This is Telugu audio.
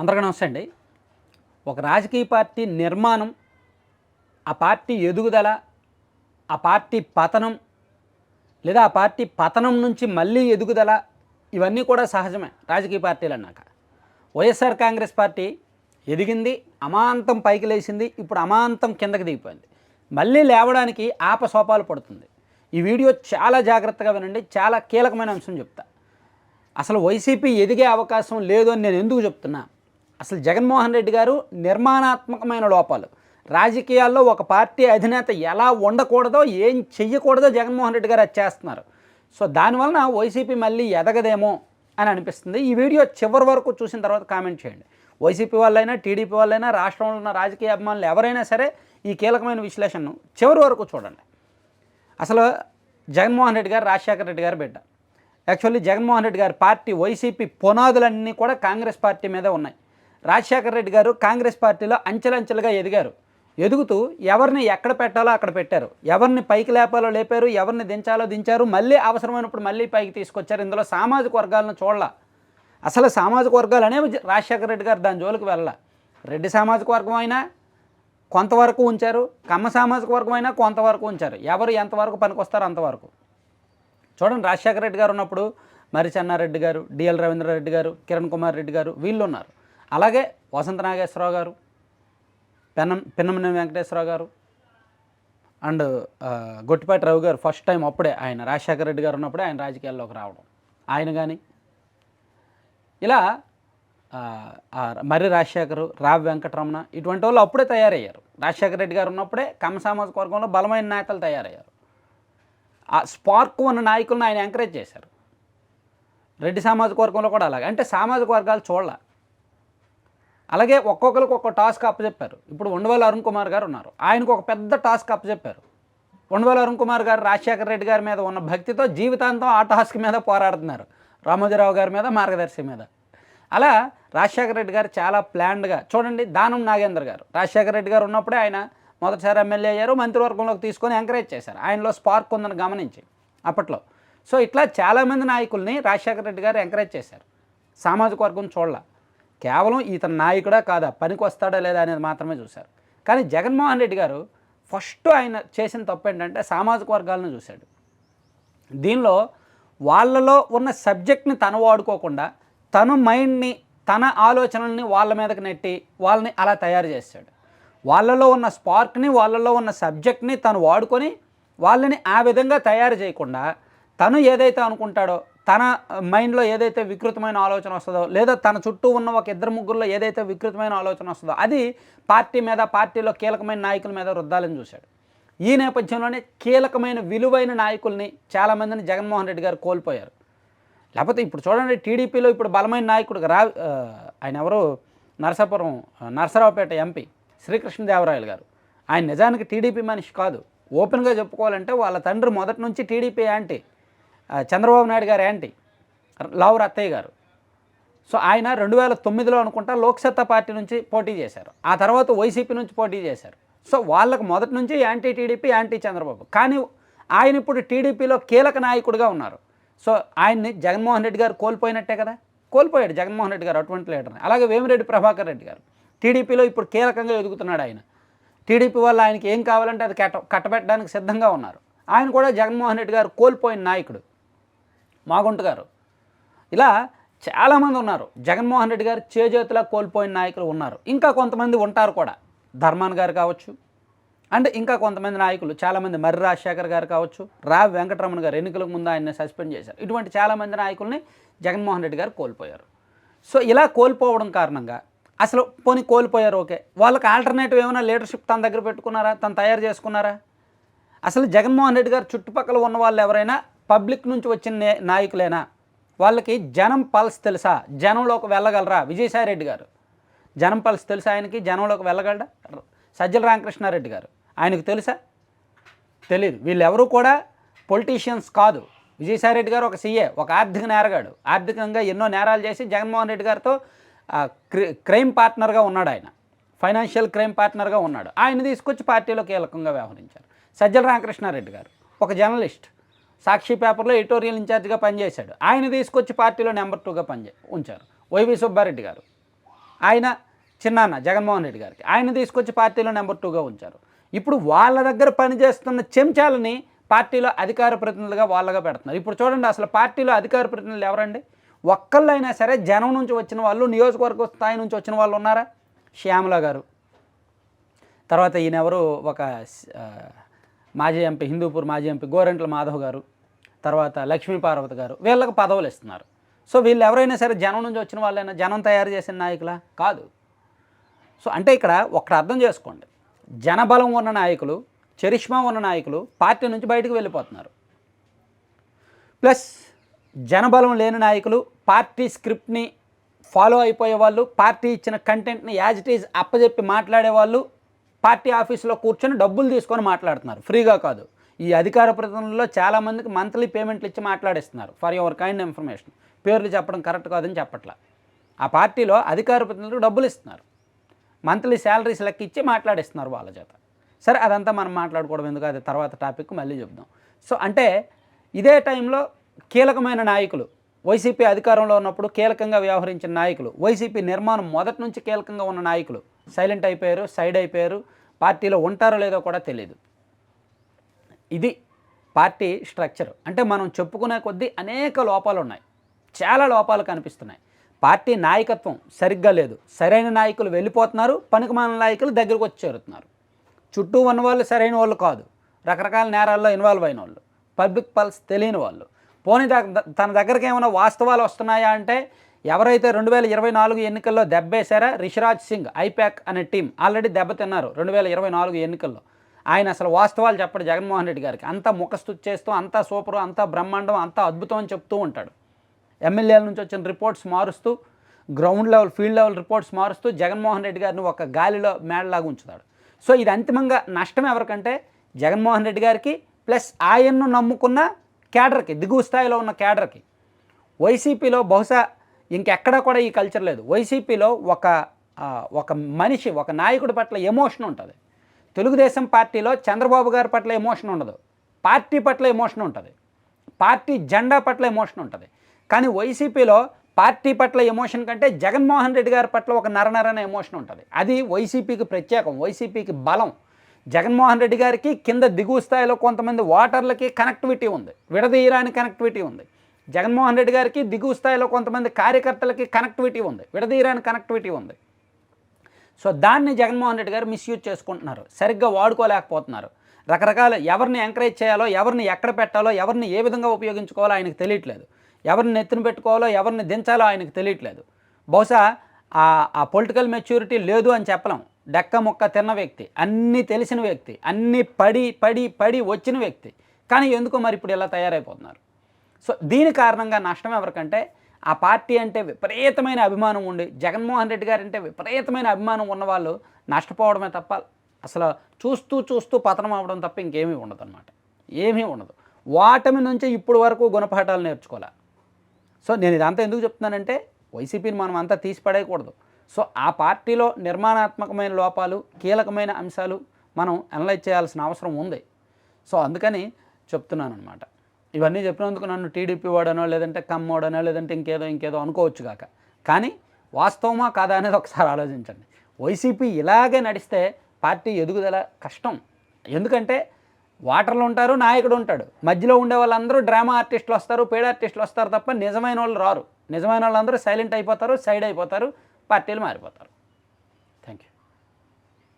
అందరికీ నమస్తే అండి. ఒక రాజకీయ పార్టీ నిర్మాణం ఆ పార్టీ ఎదుగుదల ఆ పార్టీ పతనం లేదా ఆ పార్టీ పతనం నుంచి మళ్ళీ ఎదుగుదల ఇవన్నీ కూడా సహజమే రాజకీయ పార్టీలు అన్నాక. వైఎస్ఆర్ కాంగ్రెస్ పార్టీ ఎదిగింది అమాంతం పైకి లేచింది ఇప్పుడు అమాంతం కిందకి దిగిపోయింది. మళ్ళీ లేవడానికి ఆపసోపాలు పడుతుంది. ఈ వీడియో చాలా జాగ్రత్తగా వినండి చాలా కీలకమైన అంశం చెప్తా. అసలు వైసీపీ ఎదిగే అవకాశం లేదు అని నేను ఎందుకు చెప్తున్నా? అసలు జగన్మోహన్ రెడ్డి గారు నిర్మాణాత్మకమైన లోపాలు. రాజకీయాల్లో ఒక పార్టీ అధినేత ఎలా ఉండకూడదో ఏం చెయ్యకూడదో జగన్మోహన్ రెడ్డి గారు అది చేస్తున్నారు. సో దానివలన వైసీపీ మళ్ళీ ఎదగదేమో అని అనిపిస్తుంది. ఈ వీడియో చివరి వరకు చూసిన తర్వాత కామెంట్ చేయండి. వైసీపీ వాళ్ళైనా టీడీపీ వాళ్ళైనా రాష్ట్రంలో ఉన్న రాజకీయ అభిమానులు ఎవరైనా సరే ఈ కీలకమైన విశ్లేషణను చివరి వరకు చూడండి. అసలు జగన్మోహన్ రెడ్డి గారు రాజశేఖర రెడ్డి గారు బిడ్డ. యాక్చువల్లీ జగన్మోహన్ రెడ్డి గారి పార్టీ వైసీపీ పునాదులన్నీ కూడా కాంగ్రెస్ పార్టీ మీదే ఉన్నాయి. రాజశేఖర రెడ్డి గారు కాంగ్రెస్ పార్టీలో అంచెలంచెలుగా ఎదిగారు. ఎదుగుతూ ఎవరిని ఎక్కడ పెట్టాలో అక్కడ పెట్టారు. ఎవరిని పైకి లేపాలో లేపారు ఎవరిని దించాలో దించారు మళ్ళీ అవసరమైనప్పుడు మళ్ళీ పైకి తీసుకొచ్చారు. ఇందులో సామాజిక వర్గాలను చూడాల. అసలు సామాజిక వర్గాలు అనేవి రాజశేఖర రెడ్డి గారు దాని జోలికి వెళ్ళాల రెడ్డి సామాజిక వర్గం అయినా కొంతవరకు ఉంచారు. కమ్మ సామాజిక వర్గం అయినా కొంతవరకు ఉంచారు. ఎవరు ఎంతవరకు పనికొస్తారో అంతవరకు. చూడండి రాజశేఖర రెడ్డి గారు ఉన్నప్పుడు మరి చెన్నారెడ్డి గారు డిఎల్ రవీంద్రారెడ్డి గారు కిరణ్ కుమార్ రెడ్డి గారు వీళ్ళు ఉన్నారు. అలాగే వసంత నాగేశ్వరరావు గారు పెనం పిన్నమనేని వెంకటేశ్వరరావు గారు అండ్ గొట్టిపాటి రావు గారు ఫస్ట్ టైం అప్పుడే ఆయన రాజశేఖర రెడ్డి గారు ఉన్నప్పుడే ఆయన రాజకీయాల్లోకి రావడం. ఆయన కానీ ఇలా మర్రి రాజశేఖరు రావి వెంకటరమణ ఇటువంటి వాళ్ళు అప్పుడే తయారయ్యారు. రాజశేఖర రెడ్డి గారు ఉన్నప్పుడే కమ్మ సామాజిక వర్గంలో బలమైన నేతలు తయారయ్యారు. ఆ స్పార్క్ ఉన్న నాయకులను ఆయన ఎంకరేజ్ చేశారు. రెడ్డి సామాజిక వర్గంలో కూడా అలాగే. అంటే సామాజిక వర్గాలు చూడాలి. అలాగే ఒక్కొక్కరికి ఒక్కొక్క టాస్క్ అప్పచెప్పారు ఇప్పుడు ఉండవల్లి అరుణ్ కుమార్ గారు ఉన్నారు. ఆయనకు ఒక పెద్ద టాస్క్ అప్పచెప్పారు ఉండవల్లి అరుణ్ కుమార్ గారు రాజశేఖర రెడ్డి గారి మీద ఉన్న భక్తితో జీవితాంతం ఆ టాస్క్ మీద పోరాడుతున్నారు. రామోజీరావు గారి మీద మార్గదర్శి మీద. అలా రాజశేఖర రెడ్డి గారు చాలా ప్లాన్డ్గా చూడండి దానం నాగేంద్ర గారు. రాజశేఖర రెడ్డి గారు ఉన్నప్పుడే ఆయన మొదటిసారి ఎమ్మెల్యే అయ్యారు మంత్రివర్గంలోకి తీసుకొని ఎంకరేజ్ చేశారు. ఆయనలో స్పార్క్ ఉందని గమనించి అప్పట్లో. సో ఇట్లా చాలామంది నాయకుల్ని రాజశేఖర రెడ్డి గారు ఎంకరేజ్ చేశారు. సామాజిక వర్గం చూడాల. కేవలం ఇతను నాయకుడా కాదా? పనికి వస్తాడా లేదా అనేది మాత్రమే చూశారు. కానీ జగన్మోహన్ రెడ్డి గారు ఫస్ట్ ఆయన చేసిన తప్పు ఏంటంటే సామాజిక వర్గాలను చూశాడు. దీనిలో వాళ్ళలో ఉన్న సబ్జెక్ట్ని తను వాడుకోకుండా తను మైండ్ని తన ఆలోచనల్ని వాళ్ళ మీదకి నెట్టి వాళ్ళని అలా తయారు చేశాడు. వాళ్ళలో ఉన్న స్పార్క్ని వాళ్ళలో ఉన్న సబ్జెక్ట్ని తను వాడుకొని వాళ్ళని ఆ విధంగా తయారు చేయకుండా తను ఏదైతే అనుకుంటాడో తన మైండ్లో ఏదైతే వికృతమైన ఆలోచన వస్తుందో లేదా తన చుట్టూ ఉన్న ఒక ఇద్దరు ముగ్గురులో ఏదైతే వికృతమైన ఆలోచన వస్తుందో అది పార్టీ మీద పార్టీలో కీలకమైన నాయకుల మీద రుద్దాలని చూశాడు. ఈ నేపథ్యంలోనే కీలకమైన విలువైన నాయకుల్ని చాలామందిని జగన్మోహన్ రెడ్డి గారు కోల్పోయారు. లేకపోతే ఇప్పుడు చూడండి టీడీపీలో ఇప్పుడు బలమైన నాయకుడు రా ఆయన ఎవరు? నరసాపురం నరసరావుపేట ఎంపీ శ్రీకృష్ణదేవరాయలు గారు. ఆయన నిజానికి టీడీపీ మనిషి కాదు. ఓపెన్గా చెప్పుకోవాలంటే వాళ్ళ తండ్రి మొదటి నుంచి టీడీపీ యాంటీ. చంద్రబాబు నాయుడు గారు యాంటీ లావు రత్తయ్య గారు. సో ఆయన రెండు వేల తొమ్మిదిలో అనుకుంటా లోక్సత్తా పార్టీ నుంచి పోటీ చేశారు. ఆ తర్వాత వైసీపీ నుంచి పోటీ చేశారు. సో వాళ్ళకు మొదటి నుంచి యాంటీ టీడీపీ యాంటీ చంద్రబాబు. కానీ ఆయన ఇప్పుడు టీడీపీలో కీలక నాయకుడిగా ఉన్నారు. సో ఆయన్ని జగన్మోహన్ రెడ్డి గారు కోల్పోయినట్టే కదా? కోల్పోయాడు జగన్మోహన్ రెడ్డి గారు అటువంటి లీడర్ని. అలాగే వేమిరెడ్డి ప్రభాకర్ రెడ్డి గారు. టీడీపీలో ఇప్పుడు కీలకంగా ఎదుగుతున్నాడు ఆయన. టీడీపీ వల్ల ఆయనకి ఏం కావాలంటే అది కట్ట కట్టబెట్టడానికి సిద్ధంగా ఉన్నారు. ఆయన కూడా జగన్మోహన్ రెడ్డి గారు కోల్పోయిన నాయకుడు. మాగుంట గారు. ఇలా చాలామంది ఉన్నారు. జగన్మోహన్ రెడ్డి గారు చేజేతులా కోల్పోయిన నాయకులు ఉన్నారు. ఇంకా కొంతమంది ఉంటారు కూడా. ధర్మాన్ గారు కావచ్చు. అండ్ ఇంకా కొంతమంది నాయకులు చాలామంది మర్రి రాజశేఖర్ గారు కావచ్చు రా వెంకటరమణ గారు ఎన్నికలకు ముందు ఆయన సస్పెండ్ చేశారు. ఇటువంటి చాలామంది నాయకుల్ని జగన్మోహన్ రెడ్డి గారు కోల్పోయారు. సో ఇలా కోల్పోవడం కారణంగా అసలు పోనీ కోల్పోయారు ఓకే. వాళ్ళకి ఆల్టర్నేటివ్ ఏమైనా లీడర్షిప్ తన దగ్గర పెట్టుకున్నారా? తను తయారు చేసుకున్నారా? అసలు జగన్మోహన్ రెడ్డి గారు చుట్టుపక్కల ఉన్న వాళ్ళు ఎవరైనా పబ్లిక్ నుంచి వచ్చిన నాయకులేనా? వాళ్ళకి జనం పల్స్ తెలుసా? జనంలోకి వెళ్ళగలరా? విజయసాయి రెడ్డి గారు. జనం పల్స్ తెలుసా ఆయనకి? జనంలోకి వెళ్ళగలరా సజ్జల రామకృష్ణారెడ్డి గారు. ఆయనకు తెలుసా? తెలియదు వీళ్ళెవరూ కూడా పొలిటీషియన్స్ కాదు. విజయసాయి రెడ్డి గారు ఒక సీఏ ఒక ఆర్థిక నేరగాడు. ఆర్థికంగా ఎన్నో నేరాలు చేసి జగన్మోహన్ రెడ్డి గారితో క్రి- క్రైమ్ పార్ట్నర్గా ఉన్నాడు ఆయన. ఫైనాన్షియల్ క్రైమ్ పార్ట్నర్గా ఉన్నాడు. ఆయన తీసుకొచ్చి పార్టీలో కీలకంగా వ్యవహరించారు. సజ్జల రామకృష్ణారెడ్డి గారు. ఒక జర్నలిస్ట్. సాక్షి పేపర్లో ఎడిటోరియల్ ఇన్ఛార్జ్గా పనిచేశాడు. ఆయన తీసుకొచ్చి పార్టీలో నెంబర్ టూగా పనిచే ఉంచారు. వైవి సుబ్బారెడ్డి గారు. ఆయన చిన్నాన్న జగన్మోహన్ రెడ్డి గారికి. ఆయన తీసుకొచ్చి పార్టీలో నెంబర్ టూగా ఉంచారు. ఇప్పుడు వాళ్ళ దగ్గర పనిచేస్తున్న చెంచాలని పార్టీలో అధికార ప్రతినిధులుగా వాళ్ళగా పెడుతున్నారు. ఇప్పుడు చూడండి అసలు పార్టీలో అధికార ప్రతినిధులు ఎవరండి? ఒక్కళ్ళైనా సరే జనం నుంచి వచ్చిన వాళ్ళు నియోజకవర్గ స్థాయి నుంచి వచ్చిన వాళ్ళు ఉన్నారా? శ్యామల గారు. తర్వాత ఈయన ఎవరు ఒక మాజీ ఎంపీ హిందూపూర్ మాజీ ఎంపీ గోరెంట్ల మాధవ్ గారు తర్వాత లక్ష్మీపార్వతి గారు వీళ్ళకి పదవులు ఇస్తున్నారు. సో వీళ్ళు ఎవరైనా సరే జనం నుంచి వచ్చిన వాళ్ళైనా జనం తయారు చేసిన నాయకులా? కాదు. సో అంటే ఇక్కడ ఒకటి అర్థం చేసుకోండి. జనబలం ఉన్న నాయకులు చరిష్మా ఉన్న నాయకులు పార్టీ నుంచి బయటకు వెళ్ళిపోతున్నారు. ప్లస్ జనబలం లేని నాయకులు పార్టీ స్క్రిప్ట్ని ఫాలో అయిపోయే వాళ్ళు పార్టీ ఇచ్చిన కంటెంట్ని యాజ్ ఇట్ ఈజ్ అప్పజెప్పి మాట్లాడే వాళ్ళు పార్టీ ఆఫీసులో కూర్చొని డబ్బులు తీసుకొని మాట్లాడుతున్నారు. ఫ్రీగా కాదు. ఈ అధికార ప్రతినిధుల్లో చాలామందికి మంత్లీ పేమెంట్లు ఇచ్చి మాట్లాడిస్తున్నారు. ఫర్ యువర్ కైండ్ ఇన్ఫర్మేషన్ పేర్లు చెప్పడం కరెక్ట్ కాదని చెప్పట్లా. ఆ పార్టీలో అధికార ప్రతినిధులకు డబ్బులు ఇస్తున్నారు. మంత్లీ శాలరీస్ లెక్క ఇచ్చి మాట్లాడిస్తున్నారు వాళ్ళ చేత. సరే అదంతా మనం మాట్లాడుకోవడం ఎందుకు? అది తర్వాత టాపిక్ మళ్ళీ చెప్దాం సో అంటే ఇదే టైంలో కీలకమైన నాయకులు వైసీపీ అధికారంలో ఉన్నప్పుడు కీలకంగా వ్యవహరించిన నాయకులు వైసీపీ నిర్మాణం మొదటి నుంచి కీలకంగా ఉన్న నాయకులు సైలెంట్ అయిపోయారు సైడ్ అయిపోయారు పార్టీలో ఉంటారో లేదో కూడా తెలియదు ఇది పార్టీ స్ట్రక్చర్. అంటే మనం చెప్పుకునే కొద్దీ అనేక లోపాలు ఉన్నాయి. చాలా లోపాలు కనిపిస్తున్నాయి. పార్టీ నాయకత్వం సరిగ్గా లేదు. సరైన నాయకులు వెళ్ళిపోతున్నారు పనికిమాల నాయకులు దగ్గరకు వచ్చి చేరుతున్నారు. చుట్టూ ఉన్న వాళ్ళు సరైన వాళ్ళు కాదు. రకరకాల నేరాల్లో ఇన్వాల్వ్ అయిన వాళ్ళు. పబ్లిక్ పల్స్ తెలియని వాళ్ళు. పోనీ తన దగ్గరికి ఏమైనా వాస్తవాలు వస్తున్నాయా అంటే ఎవరైతే రెండు వేల ఇరవై నాలుగు ఎన్నికల్లో దెబ్బేశారా రిషిరాజ్ సింగ్ ఐపాక్ అనే టీం ఆల్రెడీ దెబ్బతిన్నారు రెండు వేల ఇరవై నాలుగు ఎన్నికల్లో. ఆయన అసలు వాస్తవాలు చెప్పడు జగన్మోహన్ రెడ్డి గారికి. అంతా ముఖస్థుతి చేస్తూ అంతా సూపరు అంతా బ్రహ్మాండం అంతా అద్భుతం అని చెప్తూ ఉంటాడు. ఎమ్మెల్యేల నుంచి వచ్చిన రిపోర్ట్స్ మారుస్తూ ground level field level reports మారుస్తూ జగన్మోహన్ రెడ్డి గారిని ఒక గాలిలో మేడలాగా ఉంచుతాడు. సో ఇది అంతిమంగా నష్టం ఎవరికంటే జగన్మోహన్ రెడ్డి గారికి ప్లస్ ఆయన్ను నమ్ముకున్న క్యాడర్కి దిగువ స్థాయిలో ఉన్న క్యాడర్కి. వైసీపీలో బహుశా ఇంకెక్కడా కూడా ఈ కల్చర్ లేదు. వైసీపీలో ఒక ఒక మనిషి ఒక నాయకుడి పట్ల ఎమోషన్ ఉంటుంది. తెలుగుదేశం పార్టీలో చంద్రబాబు గారి పట్ల ఎమోషన్ ఉండదు. పార్టీ పట్ల ఎమోషన్ ఉంటుంది. పార్టీ జెండా పట్ల ఎమోషన్ ఉంటుంది. కానీ వైసీపీలో పార్టీ పట్ల ఎమోషన్ కంటే జగన్మోహన్ రెడ్డి గారి పట్ల ఒక నరనరన ఎమోషన్ ఉంటుంది. అది వైసీపీకి ప్రత్యేకం వైసీపీకి బలం. జగన్మోహన్ రెడ్డి గారికి కింద దిగువ స్థాయిలో కొంతమంది ఓటర్లకి కనెక్టివిటీ ఉంది. విడదీయరాని కనెక్టివిటీ ఉంది. జగన్మోహన్ రెడ్డి గారికి దిగువ స్థాయిలో కొంతమంది కార్యకర్తలకి కనెక్టివిటీ ఉంది. విడదీయరాని కనెక్టివిటీ ఉంది. సో దాన్ని జగన్మోహన్ రెడ్డి గారు మిస్యూజ్ చేసుకుంటున్నారు. సరిగ్గా వాడుకోలేకపోతున్నారు. రకరకాల ఎవరిని ఎంకరేజ్ చేయాలో ఎవరిని ఎక్కడ పెట్టాలో ఎవరిని ఏ విధంగా ఉపయోగించుకోవాలో ఆయనకు తెలియట్లేదు. ఎవరిని నెత్తిన పెట్టుకోవాలో ఎవరిని దించాలో ఆయనకు తెలియట్లేదు. బహుశా ఆ ఆ పొలిటికల్ మెచ్యూరిటీ లేదు అని చెప్పలేం. డెక్క ముక్క తిన్న వ్యక్తి అన్నీ తెలిసిన వ్యక్తి అన్నీ పడి పడి పడి వచ్చిన వ్యక్తి. కానీ ఎందుకో మరి ఇప్పుడు ఇలా తయారైపోతున్నారు. సో దీని కారణంగా నష్టం ఎవరికంటే ఆ పార్టీ అంటే విపరీతమైన అభిమానం ఉండి జగన్మోహన్ రెడ్డి గారు అంటే విపరీతమైన అభిమానం ఉన్నవాళ్ళు నష్టపోవడమే తప్ప అసలు చూస్తూ చూస్తూ పతనం అవ్వడం తప్ప ఇంకేమీ ఉండదు అనమాట ఏమీ ఉండదు. వాటమి నుంచి ఇప్పుడు వరకు గుణపాఠాలు నేర్చుకోలే. సో నేను ఇదంతా ఎందుకు చెప్తున్నానంటే వైసీపీని మనం అంతా తీసి పడేయకూడదు. సో ఆ పార్టీలో నిర్మాణాత్మకమైన లోపాలు కీలకమైన అంశాలు మనం అనలైజ్ చేయాల్సిన అవసరం ఉంది. సో అందుకని చెప్తున్నాను అనమాట ఇవన్నీ చెప్పినందుకు నన్ను టీడీపీ వాడనో లేదంటే కమ్మోడనో లేదంటే ఇంకేదో ఇంకేదో అనుకోవచ్చు కాక. కానీ వాస్తవమా కాదా అనేది ఒకసారి ఆలోచించండి. వైసీపీ ఇలాగే నడిస్తే పార్టీ ఎదుగుదల కష్టం. ఎందుకంటే వాటర్లు ఉంటారు నాయకుడు ఉంటాడు. మధ్యలో ఉండే వాళ్ళందరూ డ్రామా ఆర్టిస్టులు వస్తారు పేడ్ ఆర్టిస్టులు వస్తారు తప్ప నిజమైన వాళ్ళు రారు. నిజమైన వాళ్ళందరూ సైలెంట్ అయిపోతారు సైడ్ అయిపోతారు పార్టీలు మారిపోతారు.